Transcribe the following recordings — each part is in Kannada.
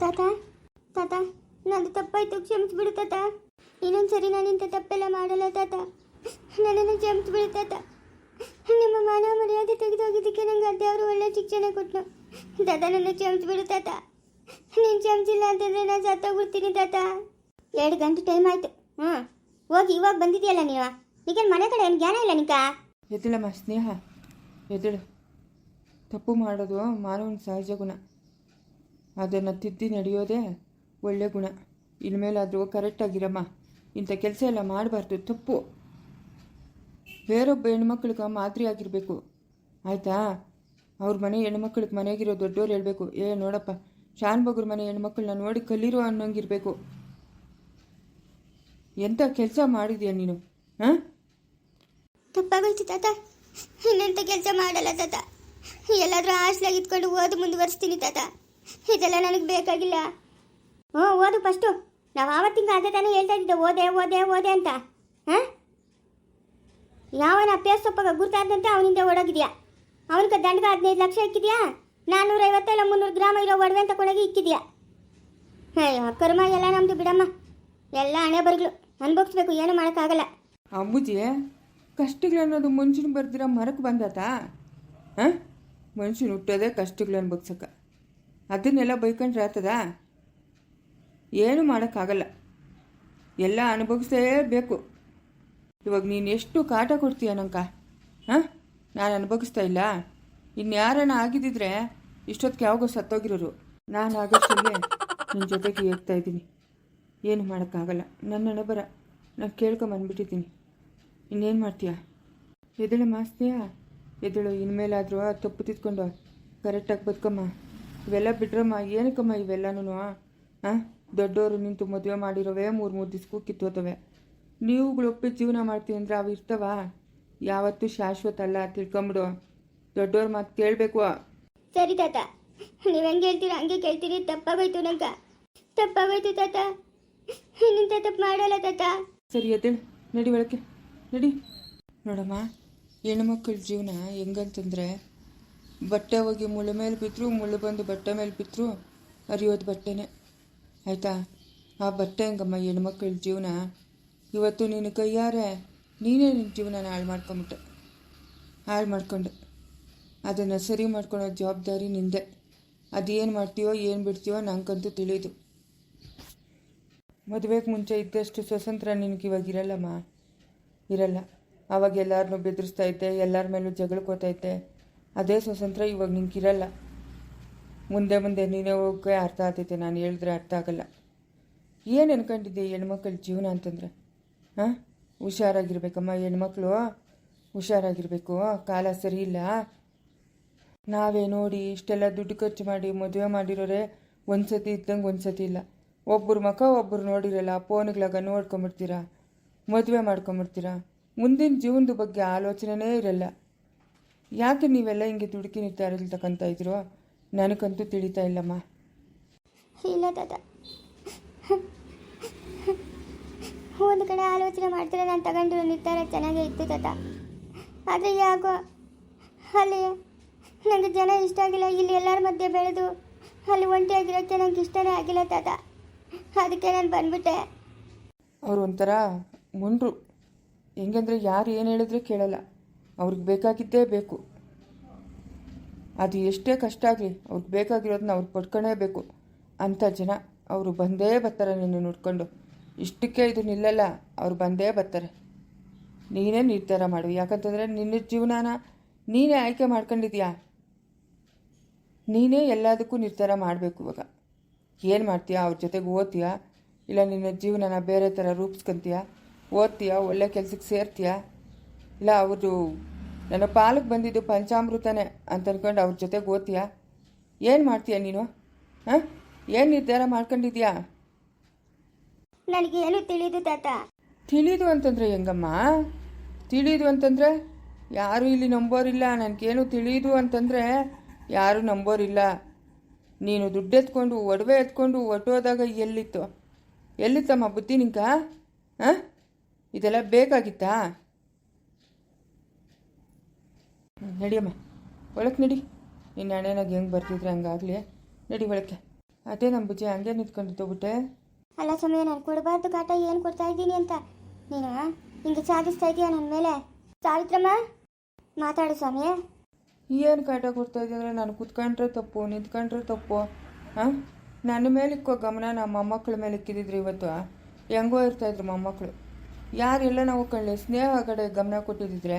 ತಾತ ತಾತ, ನಂದು ತಪ್ಪಾಯ್ತು, ಕ್ಷಮಿಸ್ಬಿಡು ತಾತ. ಇನ್ನೊಂದ್ಸರಿ ನಾನು ಇಂಥ ತಪ್ಪೆಲ್ಲ ಮಾಡಲ್ಲ ತಾತ. ನನ್ನನ್ನು ಕ್ಷಮಿಸ್ಬಿಡು ತಾತ. ನಿಮ್ಮ ಮಾನ ಮರ್ಯಾದೆ ತೆಗೆದೋಗಿದ್ದಕ್ಕೆ ನಂಗೆ ಅದೇವರು ಒಳ್ಳೆ ಶಿಕ್ಷಣ ಕೊಟ್ಟನು ತಾತ, ನನ್ನ ಕ್ಷಮಿಸ್ಬಿಡು ತಾತ. ನೀನು ಕ್ಷಮಿಸಿಲ್ಲ ಅಂತಂದ್ರೆ ನಾನು ಸತ್ತೋಗ್ಬಿಡ್ತೀನಿ ತಾತ. ಎರಡು ಗಂಟೆ ಟೈಮ್ ಆಯ್ತು. ಹ್ಞೂ ಹೋಗಿ, ಇವಾಗ ಬಂದಿದೆಯಲ್ಲ ನೀವು? ಈಗೇನು ಮನೆ ಕಡೆ ಏನು ಜ್ಞಾನ ಇಲ್ಲ ನಿಕ? ಎದ್ದಳಮ್ಮ ಸ್ನೇಹ. ಎದ್ದಳು. ತಪ್ಪು ಮಾಡೋದು ಮಾನವನ ಸಹಜ ಗುಣ. ಅದನ್ನು ತಿದ್ದಿ ನಡೆಯೋದೇ ಒಳ್ಳೆ ಗುಣ. ಇನ್ಮೇಲಾದರೂ ಕರೆಕ್ಟಾಗಿರಮ್ಮ ಇಂಥ ಕೆಲಸ ಎಲ್ಲ ಮಾಡಬಾರ್ದು, ತಪ್ಪು. ಬೇರೊಬ್ಬ ಹೆಣ್ಮಕ್ಳಿಗೆ ಮಾದರಿಯಾಗಿರಬೇಕು ಆಯಿತಾ? ಅವ್ರ ಮನೆ ಹೆಣ್ಮಕ್ಳಿಗೆ ಮನೆಗಿರೋ ದೊಡ್ಡವ್ರು ಹೇಳಬೇಕು, ಏ, ನೋಡಪ್ಪ ಶಾನ್ಬಗ್ರ ಮನೆ ಹೆಣ್ಮಕ್ಳನ್ನ ನೋಡಿ ಕಲ್ಲಿರೋ ಅನ್ನೋಂಗಿರಬೇಕು. ಎಂಥ ಕೆಲಸ ಮಾಡಿದ್ಯಾ ನೀನು? ಹಾಂ? ತಾತ. ಕೆಲಸ ಮಾಡಲ್ಲ ತಾತ. ಎಲ್ಲಾದರೂ ಹಾಸ್ಲಾಗಿ ಇದ್ಕೊಂಡು ಓದು ಮುಂದುವರಿಸ್ತೀನಿ ತಾತ. ಇದೆಲ್ಲ ನನಗೆ ಬೇಕಾಗಿಲ್ಲ. ಹ್ಞೂ, ಓದು ಫಸ್ಟು ನಾವು ಆವತ್ತಿಂಗ ಅದೇ ತಾನೇ ಹೇಳ್ತಾ ಇದ್ದೆ ಓದೆ ಓದೆ ಓದೆ ಅಂತ. ಹಾಂ? ಯಾವನ ಅಭ್ಯಾಸ ಸೊಪ್ಪಾಗ ಗುರ್ತಾದಂತೆ ಅವನಿಂದ ಓಡೋಗಿದ್ಯಾ? ಅವನಿಗೆ ದಂಡಗ ಹದಿನೈದು ಲಕ್ಷ ಇಕ್ಕಿದ್ಯಾ? ನಾನ್ನೂರ ಇಲ್ಲ ಮುನ್ನೂರು ಗ್ರಾಮ ಇರೋ ಒಡವೆ ಅಂತ ಕೊಡೋಗಿ ಇಕ್ಕಿದ್ಯಾ? ಅಯ್ಯೋ ಕರ್ಮ ಎಲ್ಲ ನಮ್ಮದು ಬಿಡಮ್ಮ. ಎಲ್ಲ ಹಣೆ ಬರಗಳು. ಅನ್ಭವಿಸ್ಬೇಕು, ಏನು ಮಾಡೋಕ್ಕಾಗಲ್ಲ. ಅಮ್ಮುಜಿ, ಕಷ್ಟಗಳು ಅನ್ನೋದು ಮನುಷ್ಯನ ಬರ್ದಿರೋ ಮರಕ್ಕೆ ಬಂದತಾ? ಹಾಂ? ಮನುಷ್ಯನ ಹುಟ್ಟೋದೇ ಕಷ್ಟಗಳು ಅನ್ಭವ್ಸಕ್ಕ. ಅದನ್ನೆಲ್ಲ ಬೈಕೊಂಡ್ರೆ ಆತದ? ಏನು ಮಾಡೋಕ್ಕಾಗಲ್ಲ. ಎಲ್ಲ ಅನುಭವಿಸಲೇಬೇಕು ಇವಾಗ ನೀನು ಎಷ್ಟು ಕಾಟ ಕೊಡ್ತೀಯ ನಂಕ? ಹಾಂ? ನಾನು ಅನುಭವಿಸ್ತಾ ಇಲ್ಲ. ಇನ್ಯಾರನ ಆಗಿದ್ದಿದ್ರೆ ಇಷ್ಟೊತ್ತಿಗೆ ಯಾವಾಗೋ ಸತ್ತೋಗಿರೋರು. ನಾನು ಆಗೋಷ್ಟೇ ನಿನ್ನ ಜೊತೆಗೆ ಹೋಗ್ತಾ ಇದ್ದೀನಿ. ಏನು ಮಾಡೋಕ್ಕಾಗಲ್ಲ. ನನ್ನ ಹಣೆ ಬರ ನಾನು ಕೇಳ್ಕೊಂಬಂದ್ಬಿಟ್ಟಿದ್ದೀನಿ ಇನ್ನೇನು ಮಾಡ್ತೀಯ? ಎದಳು ಮಾಸ್ತೀಯ? ಎದಳು ಇನ್ಮೇಲಾದರೂ ತಪ್ಪು ತಿದ್ಕೊಂಡು ಕರೆಕ್ಟಾಗಿ ಬದುಕಮ್ಮ. ಇವೆಲ್ಲ ಬಿಡ್ರಮ್ಮ ಏನಕ್ಕಮ್ಮ ಇವೆಲ್ಲನೂ ಹಾಂ ದೊಡ್ಡವರು ನಿಂತು ಮದುವೆ ಮಾಡಿರೋವೆ ಮೂರು ಮೂರು ದಿವ್ಸಕ್ಕೂ ಕಿತ್ತೋತವೆ. ನೀವುಗಳು ಒಪ್ಪಿ ಜೀವನ ಮಾಡ್ತೀವಿ ಅಂದರೆ ಅವು ಇರ್ತವ? ಯಾವತ್ತೂ ಶಾಶ್ವತ ಅಲ್ಲ ತಿಳ್ಕೊಂಬಿಡು. ದೊಡ್ಡವ್ರ ಮಾತು ಕೇಳಬೇಕು. ಸರಿ ತಾತ. ನೀವು ಹೆಂಗೆ ಹೇಳ್ತೀರ ಹಂಗೆ ಕೇಳ್ತೀರಿ ತಪ್ಪಾಗೋಯ್ತು ನಂಗ. ತಪ್ಪಾಗೋಯ್ತು ತಾತ. ಇನ್ನಿಂತ ತಪ್ಪು ಮಾಡಲ್ಲ ತಾತ. ಸರಿ ಎದ್ದೇಳು. ನಡಿ ಒಳಕ್ಕೆ. ನಡಿ. ನೋಡಮ್ಮ ಮಕ್ಕಳ ಜೀವನ ಹೆಂಗಂತಂದ್ರೆ ಬಟ್ಟೆ ಹೋಗಿ ಮುಳ್ಳು ಮೇಲೆ ಬಿದ್ರು, ಮುಳ್ಳು ಬಂದು ಬಟ್ಟೆ ಮೇಲೆ ಬಿದ್ದರು ಅರಿಯೋದು ಬಟ್ಟೆನೇ. ಆಯಿತಾ? ಆ ಬಟ್ಟೆ ಹೆಂಗಮ್ಮ, ಹೆಣ್ಮಕ್ಳ ಜೀವನ. ಇವತ್ತು ನಿನ್ನ ಕೈಯಾರೆ, ನೀನೇ ನಿನ್ನ ಜೀವನನ ಹಾಳು ಮಾಡ್ಕೊಂಬಿಟ್ಟೆ. ಹಾಳು ಮಾಡ್ಕೊಂಡೆ. ಅದನ್ನು ಸರಿ ಮಾಡ್ಕೊಳೋ ಜವಾಬ್ದಾರಿ ನಿಂದೆ. ಅದೇನು ಮಾಡ್ತೀಯೋ, ಏನು ಬಿಡ್ತೀಯೋ ನಂಗಂತೂ ತಿಳಿದು. ಮದುವೆಗೆ ಮುಂಚೆ ಇದ್ದಷ್ಟು ಸ್ವತಂತ್ರ ನಿನಗೆ ಇವಾಗ ಇರಲ್ಲಮ್ಮ. ಇರಲ್ಲ. ಆವಾಗ ಎಲ್ಲರನ್ನೂ ಬೆದರಿಸ್ತಾ ಇದ್ದೆ, ಎಲ್ಲರ ಮೇಲೂ ಜಗಳಕೋತೈತೆ ಅದೇ ಸ್ವತಂತ್ರ ಇವಾಗ ನಿಂಗಿರಲ್ಲ. ಮುಂದೆ ಮುಂದೆ ನೀನೇ ಹೋಗೋಕೆ ಅರ್ಥ ಆಗ್ತೈತೆ, ನಾನು ಹೇಳಿದ್ರೆ ಅರ್ಥ ಆಗಲ್ಲ. ಏನು ಅನ್ಕೊಂಡಿದ್ದೆ ಹೆಣ್ಮಕ್ಳ ಜೀವನ ಅಂತಂದರೆ? ಹಾಂ ಹುಷಾರಾಗಿರ್ಬೇಕಮ್ಮ ಹೆಣ್ಮಕ್ಳು. ಹುಷಾರಾಗಿರಬೇಕು. ಕಾಲ ಸರಿ ಇಲ್ಲ. ನಾವೇ ನೋಡಿ ಇಷ್ಟೆಲ್ಲ ದುಡ್ಡು ಖರ್ಚು ಮಾಡಿ ಮದುವೆ ಮಾಡಿರೋರೆ ಒಂದು ಸತಿ ಇದ್ದಂಗೆ ಒಂದು ಸತಿ ಇಲ್ಲ. ಒಬ್ಬರು ಮಕ ಒಬ್ಬರು ನೋಡಿರಲ್ಲ, ಫೋನ್ಗಳಾಗ ನೋಡ್ಕೊಂಬಿಡ್ತೀರಾ? ಮದುವೆ ಮಾಡ್ಕೊಂಬಿಡ್ತೀರಾ? ಮುಂದಿನ ಜೀವನದ ಬಗ್ಗೆ ಆಲೋಚನೆನೇ ಇರಲ್ಲ. ಯಾಕೆ ನೀವೆಲ್ಲ ಹಿಂಗೆ ದುಡುಕಿ ನಿರ್ಧಾರದಲ್ಲಿ ತಗೊಂತ ಇದ್ರು? ನನಗಂತೂ ತಿಳಿತಾ ಇಲ್ಲಮ್ಮ. ಇಲ್ಲ ತಾತ. ಒಂದು ಕಡೆ ಆಲೋಚನೆ ಮಾಡ್ತಾರೆ ನಾನು ತಗೊಂಡಿರೋ ನಿರ್ಧಾರ ಚೆನ್ನಾಗೇ ಇತ್ತು ತಾತ. ಆದರೆ ಯಾಕೋ ಅಲ್ಲಿ ನನಗೆ ಜನ ಇಷ್ಟ ಆಗಿಲ್ಲ. ಇಲ್ಲಿ ಎಲ್ಲರ ಮಧ್ಯೆ ಬೆಳೆದು ಅಲ್ಲಿ ಒಂಟಿಯಾಗಿರೋಕ್ಕೆ ನಂಗೆ ಇಷ್ಟನೇ ಆಗಿಲ್ಲ ತಾತ. ಅದಕ್ಕೆ ನಾನು ಬಂದ್ಬಿಟ್ಟೆ. ಅವ್ರು ಒಂಥರ ಮುಂಡ್ರು. ಹೆಂಗಂದ್ರೆ ಯಾರು ಏನು ಹೇಳಿದ್ರೆ ಕೇಳಲ್ಲ. ಅವ್ರಿಗೆ ಬೇಕಾಗಿದ್ದೇ ಬೇಕು. ಅದು ಎಷ್ಟೇ ಕಷ್ಟ ಆಗಲಿ, ಅವ್ರಿಗೆ ಬೇಕಾಗಿರೋದನ್ನ ಅವ್ರು ಪಡ್ಕೊಳ್ಳೇಬೇಕು ಅಂಥ ಜನ ಅವರು ಬಂದೇ ಬರ್ತಾರೆ ನಿನ್ನ ನೋಡ್ಕೊಂಡು. ಇಷ್ಟಕ್ಕೆ ಇದು ನಿಲ್ಲಲ್ಲ, ಅವ್ರು ಬಂದೇ ಬರ್ತಾರೆ. ನೀನೇ ನಿರ್ಧಾರ ಮಾಡು. ಯಾಕಂತಂದರೆ ನಿನ್ನ ಜೀವನಾನ ನೀನೇ ಆಯ್ಕೆ ಮಾಡ್ಕೊಂಡಿದ್ಯಾ? ನೀನೇ ಎಲ್ಲದಕ್ಕೂ ನಿರ್ಧಾರ ಮಾಡಬೇಕು ಇವಾಗ. ಏನು ಮಾಡ್ತೀಯಾ? ಅವ್ರ ಜೊತೆಗೆ ಓದ್ತೀಯಾ? ಇಲ್ಲ ನಿನ್ನ ಜೀವನನ ಬೇರೆ ಥರ ರೂಪಿಸ್ಕೊಂತೀಯಾ? ಓದ್ತೀಯಾ? ಒಳ್ಳೆ ಕೆಲಸಕ್ಕೆ ಸೇರ್ತೀಯಾ? ಇಲ್ಲ ಅವರು ನನ್ನ ಪಾಲಕ್ಕೆ ಬಂದಿದ್ದು ಪಂಚಾಮೃತನೇ ಅಂತ ಅಂದ್ಕೊಂಡು ಅವ್ರ ಜೊತೆಗೆ ಓದ್ತೀಯಾ? ಏನು ಮಾಡ್ತೀಯಾ ನೀನು? ಹಾಂ? ಏನು ನಿರ್ಧಾರ ಮಾಡ್ಕೊಂಡಿದ್ಯಾ? ನನಗೆ ಏನು ತಿಳಿದು ತಾತ. ತಿಳಿದು ಅಂತಂದರೆ ಹೆಂಗಮ್ಮ? ತಿಳಿದು ಅಂತಂದರೆ ಯಾರೂ ಇಲ್ಲಿ ನಂಬೋರಿಲ್ಲ ನನಗೇನು ತಿಳಿದು ಅಂತಂದರೆ ಯಾರೂ ನಂಬೋರಿಲ್ಲ. ನೀನು ದುಡ್ಡು ಎತ್ಕೊಂಡು ಒಡವೆ ಎತ್ಕೊಂಡು ಹೊಟ್ಟೋದಾಗ ಎಲ್ಲಿತ್ತು? ಎಲ್ಲಿತ್ತಮ್ಮ ಬುದ್ಧಿ ನಿಂಕ? ಹಾಂ? ಇದೆಲ್ಲ ಬೇಕಾಗಿತ್ತಾ? ನಡಿಯಮ್ಮ ಒಳಕ್ಕೆ ನಡಿ. ನಿನ್ನ ಹಣೆನಾಗ ಹೆಂಗೆ ಬರ್ತಿದ್ರೆ ಹಂಗಾಗಲಿ. ನಡಿ ಒಳಕ್ಕೆ. ಅದೇ ನಮ್ಮ ಬುಜ್ಜಿ ಹಂಗೆ ನಿಂತ್ಕೊಂಡಿದ್ದೋಗ್ಬಿಟ್ಟೆ ಅಲ್ಲ ಸಮಯ ನಾನು ಕೊಡಬಾರ್ದು ಕಾಟ. ಏನು ಕೊಡ್ತಾ ಇದ್ದೀನಿ ಅಂತ. ನೀನು ಹಿಂಗೆ ಸಾಧಿಸ್ತಾ ಇದೀಯ ನನ್ನ ಮೇಲೆ? ಸಾವಿತ್ರಮ್ಮ ಮಾತಾಡು ಸ್ವಾಮಿ. ಏನು ಕಾಟ ಕೊಡ್ತಾ ಇದ್ದಂದ್ರೆ ನಾನು ಕುತ್ಕೊಂಡ್ರೆ ತಪ್ಪು ನಿಂತ್ಕೊಂಡ್ರೆ ತಪ್ಪು. ಹಾಂ ನನ್ನ ಮೇಲೆ ಇಕ್ಕೋ ಗಮನ ನಮ್ಮ ಮೊಮ್ಮಕ್ಕಳ ಮೇಲೆ ಇಕ್ಕಿದಿದ್ರು ಇವತ್ತು. ಹೆಂಗೋ ಇರ್ತಾಯಿದ್ರು ಮೊಮ್ಮಕ್ಕಳು. ಯಾರೆಲ್ಲ ನಾವು ಕಳ್ಳಿ ಸ್ನೇಹ ಕಡೆ ಗಮನ ಕೊಟ್ಟಿದ್ದಿದ್ರೆ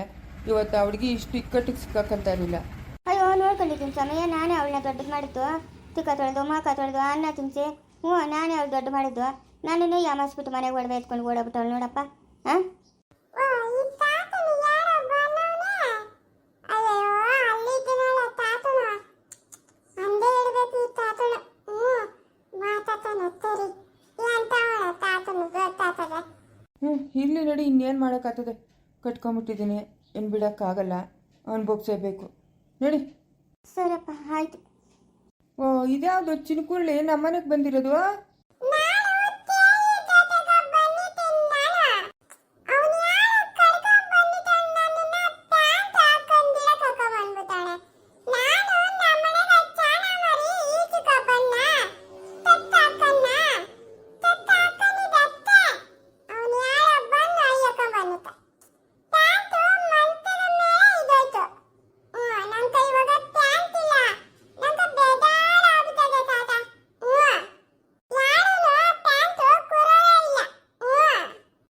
ಇವತ್ತು ಅವಳಿಗೆ ಹುಡುಗಿ ಇಷ್ಟು ಇಕ್ಕಟ್ಟಿಗೆ ಸಿಕ್ಕಾಕಂತ ಇರಲಿಲ್ಲ. ಅಯ್ಯೋ ನೋಡ್ಕೊಂಡಿದ್ದೀನಿ ಸಮಯ ನಾನೇ ಅವಳನ್ನ ದೊಡ್ಡದು ಮಾಡಿದ್ದು. ತಿಕ್ಕ ತೊಳೆದು ಮಾಕ ತೊಳೆದು ಅನ್ನ ತಿನ್ಸಿ. ಹ್ಞೂ ನಾನೇ ಅವಳು ದೊಡ್ಡ ಮಾಡಿದ್ದು. ನನ್ನನ್ನು ಯಾಮಾಸ್ಬಿಟ್ಟು ಮನೆಗೆ ಒಡವೆ ಎತ್ಕೊಂಡು ಓಡೋಗ್ಬಿಟ್ಟವಳು ನೋಡಪ್ಪ. ಹಾಂ ಹ್ಞೂ ಇಲ್ಲಿ ನೋಡಿ ಇನ್ನೇನು ಮಾಡೋಕ್ಕಾಗ್ತದೆ. ಕಟ್ಕೊಂಬಿಟ್ಟಿದ್ದೀನಿ ಏನು ಬಿಡೋಕ್ಕಾಗಲ್ಲ. ಅನ್ಭೋಗಿಸೇಬೇಕು ನೋಡಿ. ಸರಪ್ಪ ಆಯ್ತು. ಓ ಇದ್ಯಾವುದು ಚಿನ್ಕುರ್ಳಿ ನಮ್ಮನೆಗೆ ಬಂದಿರೋದು?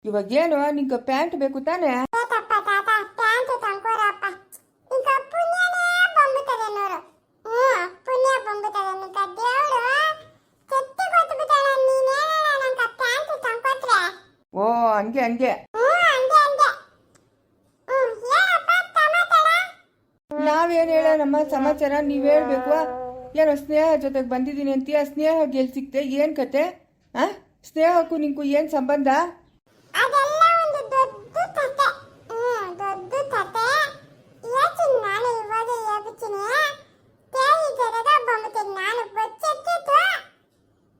ಇವಾಗ ಏನು? ನಿಂಗೆ ಪ್ಯಾಂಟ್ ಬೇಕು ತಾನೆ? ಓ ಹಂಗೆ ಹಂಗೆ. ನಾವೇನು ಹೇಳ ನಮ್ಮ ಸಮಾಚಾರ? ನೀವು ಹೇಳ್ಬೇಕು. ಏನೋ ಸ್ನೇಹ ಜೊತೆಗೆ ಬಂದಿದ್ದೀನಿ ಅಂತೀಯ? ಸ್ನೇಹ ಗೆಲ್ ಸಿಕ್ತೆ ಏನು ಕತೆ? ಆ? ಸ್ನೇಹಕ್ಕೂ ನಿಂಗೂ ಏನು ಸಂಬಂಧ ಅದೆಲ್ಲ ಒಂದು ದೊಡ್ಡ ಕತೆ ಹ್ಮ್ ದೊಡ್ಡ ಕತೆ ಯೋಚನೆ ನಾನು ಇವಾಗ ಹೇಳ್ಬಿಡ್ತೀನಿ ಕೇಳಿ ಜರದ ಬಂಬಿತೀನಿ ನಾನು ಬಚ್ಚೆತ್ತಿತ್ತು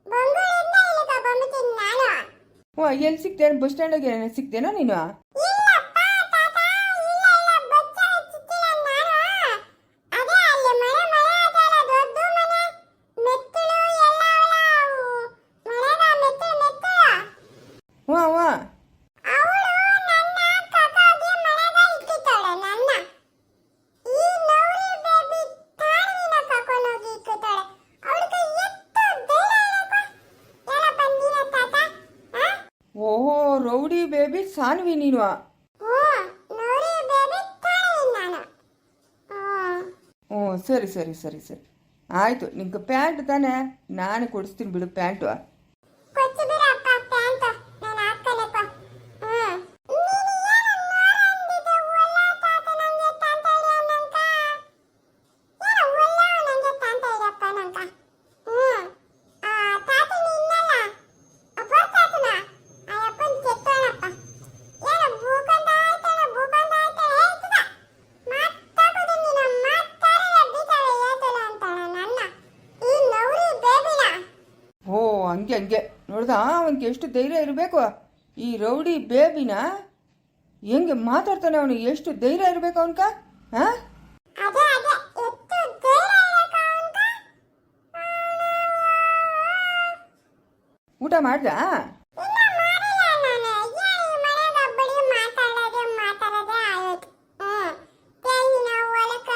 ಬೆಂಗಳೂರಿಂದ ಇಲ್ಲಿಗೆ ಬಂಬಿದ್ದೀನಿ ನಾನು ಓ ಎಲ್ಲಿ ಸಿಕ್ತೇ ಬಸ್ ಸ್ಟ್ಯಾಂಡಾಗೆ ಸಿಕ್ತೇನೋ ನೀನು? ಇಲ್ಲಪ್ಪ ತಾತ ಇಲ್ಲ ಇಲ್ಲ ಬಚ್ಚ ಹಚ್ಚಿತ್ತಿಲ್ಲ ನಾನು ಅದೇ ಅಲ್ಲಿ ಮನೆ ಮನೆ ಅದಲ್ಲ ದೊಡ್ಡ ಮನೆ ಮೆತ್ತಲು ಎಲ್ಲ ಅವಳ ಮನೆಗ ಮೆತ್ತಲು ಮೆತ್ತಲು ಹ್ಞೂ ಹ್ಞೂ ಅವಳು ನನ್ನ ಕಕಾಗೆ ಮನೆಗ ಇಕ್ಕಿತಾಳೆ ನನ್ನ ಈ ನೌರಿ ಬೇಬಿ ತಾಳ್ವಿನ ಕರ್ಕೊಂಡೋಗಿ ಇಕ್ಕಿತಾಳೆ ಅವಳಿಗೆ ಎಷ್ಟು ಧೈರ್ಯ ಇರಪ್ಪ ಎಲ್ಲ ಬಂದಿನ ತಾತ ಆ? ಓಹೋ ರೌಡಿ ಸಾನ್ವಿ ನೀನು. ಹ್ಞೂ ಸರಿ ಸರಿ ಸರಿ ಸರಿ. ಆಯಿತು ನಿಂಗೆ ಪ್ಯಾಂಟ್ ತಾನೇ? ನಾನು ಕೊಡಿಸ್ತೀನಿ ಬಿಡು ಪ್ಯಾಂಟು ಕೊಚ್ಚು ಬಿಡಪ್ಪ ಪ್ಯಾಂಟ್ ನಾನು ಹಾಕ್ಕಲಪ್ಪ ಹ್ಮ್ ನೀನು ಏನು ನೋಡಂದಿದ್ದೆ ಒಳ್ಳ ತಾತ ನಂಗೆ ತಾಂತ ನಂಕ ಏನು ಒಳ್ಳ ನಂಗೆ ತಾಂತ ಇರಪ್ಪ ನಂಕ ಹ್ಮ್ ಆ ತಾತ ನಿನ್ನಲ್ಲ ಅಪ್ಪ ತಾತನ ಆ ಅಪ್ಪನ ಕೆತ್ತೋಣಪ್ಪ ಏನು ಭೂಕಂಡ ಆಯ್ತಾನ ಭೂಕಂಡ ಆಯ್ತಾನ ಹೇಳ್ತದ ಮಾತಾಡೋದು ನೀನು ಮಾತಾಡಲ್ಲ ಬೀತಾಳೆ ಹೇಳ್ತಾಳೆ ಅಂತಾಳ ನನ್ನ ಈ ನೌರಿ ಬೇಬಿನ ಓ ಹಂಗೆ ಹಂಗೆ ನೋಡ್ದ ಅವನಿಗೆ ಎಷ್ಟು ಧೈರ್ಯ ಇರಬೇಕು? ಈ ರೌಡಿ ಬೇಬಿನ ಹೆಂಗೆ ಮಾತಾಡ್ತಾನೆ ಅವನು? ಎಷ್ಟು ಧೈರ್ಯ ಇರಬೇಕು ಅವನ್ಕ? ಹಾಂ? ಊಟ ಮಾಡ್ದ ಇಲ್ಲ ಮಾಡಿಲ್ಲ ನಾನು ಏನು ಈ ಮನೆಗ ಬರೀ ಮಾತಾಡೋದೇ ಮಾತಾಡೋದೇ ಆಯೋದು ಹ್ಮ್ ತೆಂಗಿನ ಒಳಕ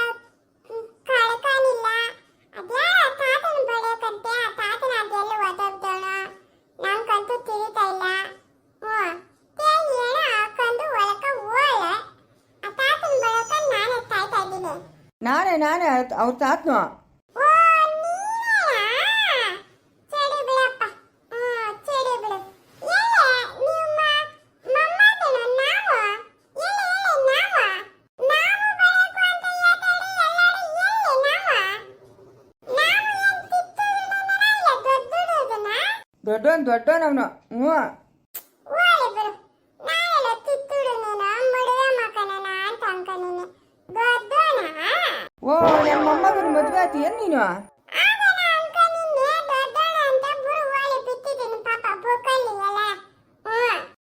ಕಳ್ಕಾನಿಲ್ಲ ಅದ್ಯಾರ ತಾತನ ಬಡಿಯಕಂತೆ ಆ ತಾತನ ಅದೆಲ್ಲ ಒದಗ್ದೋಣ ನಂಗಂತೂ ತಿಳಿತಾ ಇಲ್ಲ ಹ್ಮ್ ತೆಂಗಿ ಏನೋ ಹಾಕೊಂಡು ಒಳಕ ಓಳೆ ಆ ತಾತನ ಬಡಕ ನಾನೇ ಕಾಯ್ತಾ ಇದ್ದೀನಿ ನಾನೇ ನಾನೇ ಅವ್ರ ತಾತನು ಓ ನೀನೇನಾ ಸರಿ ಬಿಡಪ್ಪ ಹ್ಮ್ ಸರಿ ಬಿಡು ಎಲ್ಲ ನಿಮ್ಮ ಮೊಮ್ಮಗನ ನಾವು ಎಲ್ಲ ಎಲ್ಲ ನಾವು ನಾವು ಬರಬೇಕು ಅಂತ ಹೇಳ್ತಾರೆ ಎಲ್ಲರೂ ಎಲ್ಲಿ ನಾವು ನಾವು ಏನ್ ಕಿತ್ತೂರಿನವನ ಇಲ್ಲ ದೊಡ್ಡದನ್ನ ದೊಡ್ಡವನ್ ದೊಡ್ಡವನ್ ಅವನು. ಹ್ಞೂ. ಓ ನಮ್ಮ ಮೊಮ್ಮಗನ ಮದುವೆ ಆತಿ ಏನ್ ನೀನು?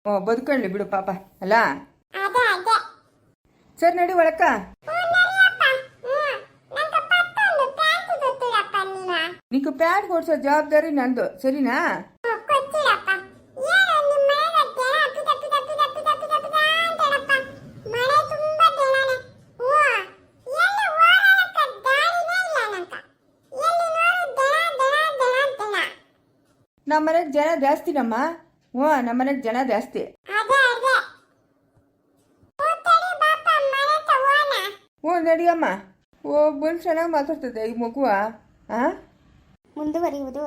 ಓ ಬದುಕೊಳ್ಳಿ ಬಿಡು ಪಾಪ ಅಲ್ಲ? ಸರ್ ನಡಿ ಒಳಕ್ಕ. ನಿಂಗೆ ಪ್ಯಾಡ್ ಕೊಡ್ಸೋ ಜವಾಬ್ದಾರಿ ನಂದು ಸರಿನಾ? ನಮ್ಮ ಮನೆಗೆ ಜನ ಜಾಸ್ತಿನಮ್ಮ ಹ್ಞೂ ನಮ್ಮ ಮನೆಗೆ ಜನ ಜಾಸ್ತಿ. ಹ್ಞೂ ನಡಿಯಮ್ಮ ಓ, ಬುಲ್ ಚೆನ್ನಾಗಿ ಮಾತಾಡ್ತದೆ ಈ ಮಗುವ. ಹಾಂ ಮುಂದುವರಿಯುವುದು.